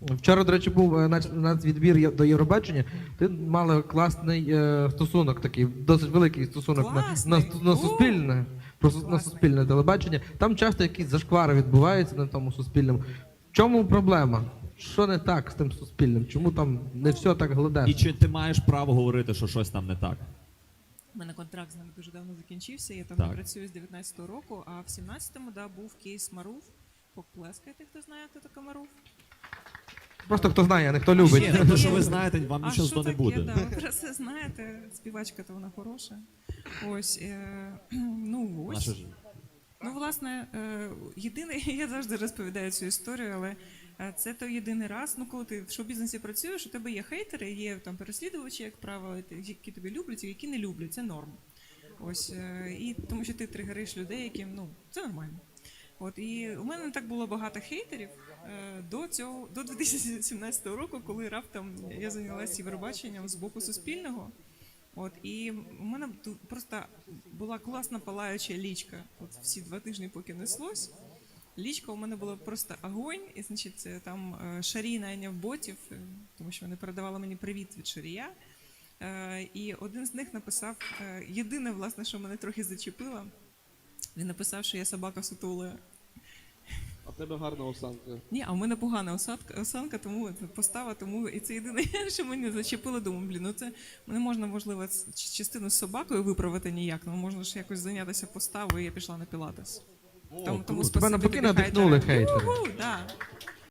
Вчора, до речі, був е, нац- нацвідбір до Євробачення. Ти мала класний е, стосунок такий, досить великий стосунок на, на, на суспільне, про на суспільне телебачення. Там часто якісь зашквари відбуваються на тому суспільному. В чому проблема? Що не так з тим суспільним? Чому там не все так І чи ти маєш право говорити, що щось там не так? У мене контракт з ними дуже давно закінчився. Я там Так. не працюю з 19-го року, а в 17-му да, був кейс Маруф. Поплескайте, хто знає, хто така Маруф. Просто хто знає, а не хто любить. Ще Ні, то, що ви знаєте, вам нічого з того не буде. Да, ви про це знаєте. Співачка то вона хороша. Ось, е, ну ось. Ж- Ну, власне, е, єдине, я завжди розповідаю цю історію, але е, це то єдиний раз. Ну, коли ти в шоу-бізнесі працюєш, у тебе є хейтери, є там переслідувачі, як правило, які тебе люблять, і які не люблять. Це норм. Ось е, і тому, що ти тригериш людей, яким ну це нормально. От і у мене не так було багато хейтерів е, до цього до 2017 року, коли раптом я зайнялася Євробаченням з боку суспільного. От і у мене тут просто була класна палаюча лічка. От всі два тижні, поки неслось. Лічка у мене була просто огонь, і значить там е, Шарій найняв ботів, е, тому що вони передавали мені привіт від Шарія. І один з них написав єдине, власне, що мене трохи зачепило. Він написав, що я собака сутулая. В тебе гарна осанка. Ні, а у мене погана осадка, осанка, тому постава, тому і це єдине, що мені зачепило. Думаю, блін, ну це не можна, можливо, частину з собакою виправити ніяк, ну можна ж якось зайнятися поставою, і я пішла на пілатес. Тому, тому круто. Тебе навпаки надихнули хейтери. Юху, да.